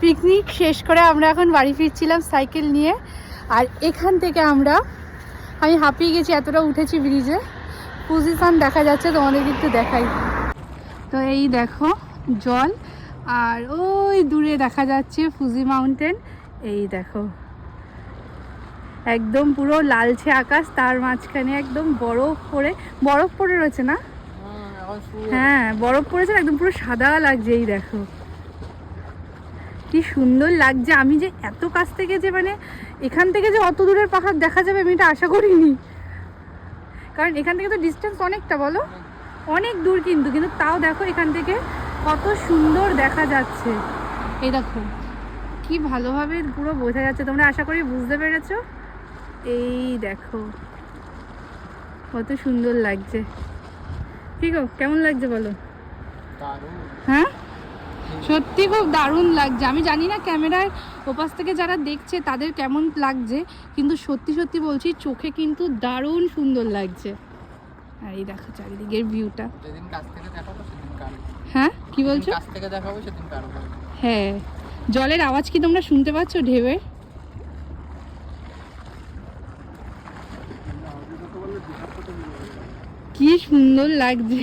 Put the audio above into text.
Picnic শেষ করে আমরা এখন বাড়ি ফিরছিলাম সাইকেল নিয়ে। আর এখান থেকে আমরা আমি হাঁপিয়ে গেছি এতটা উঠেছি ব্রিজে। পজিশন দেখা যাচ্ছে তোমাদেরকে একটু দেখাই। তো এই দেখো জল। আর ওই দূরে দেখা যাচ্ছে ফুজি মাউন্টেন এই দেখো। একদম পুরো লালচে আকাশ তার মাঝখানে একদম বরফ পড়ে বরফ পড়ে রয়েছে না? হ্যাঁ বরফ পড়েছে একদম পুরো সাদা লাগছে এই দেখো। কি সুন্দর লাগছে। আমি যে এত কাছ থেকে যে মানে এখান থেকে যে অত দূরের পাহাড় দেখা যাবে আমি এটা আশা করিনি। কারণ এখান থেকে তো ডিস্টেন্স অনেকটা বলো? অনেক দূর কিন্তু কিন্তু তাও দেখো এখান থেকে কত সুন্দর দেখা যাচ্ছে। এই দেখো কি ভালোভাবে পুরো বোঝা যাচ্ছে। তোমরা আশা করি বুঝতে পেরেছ? এই দেখো কত সুন্দর লাগছে। ঠিক কেমন লাগছে বলো? হ্যাঁ? সত্যি খুব দারুণ লাগছে। আমি জানি না ক্যামেরার ওপাশ থেকে যারা দেখছে তাদের কেমন লাগছে কিন্তু সত্যি সত্যি বলছি চোখে কিন্তু দারুণ সুন্দর লাগছে। আর এই দেখো চারিদিকের ভিউটা হ্যাঁ? কি বলছো? হ্যাঁ। জলের আওয়াজ কি তোমরা শুনতে পাচ্ছ ঢেউয়ের? কি সুন্দর লাগছে।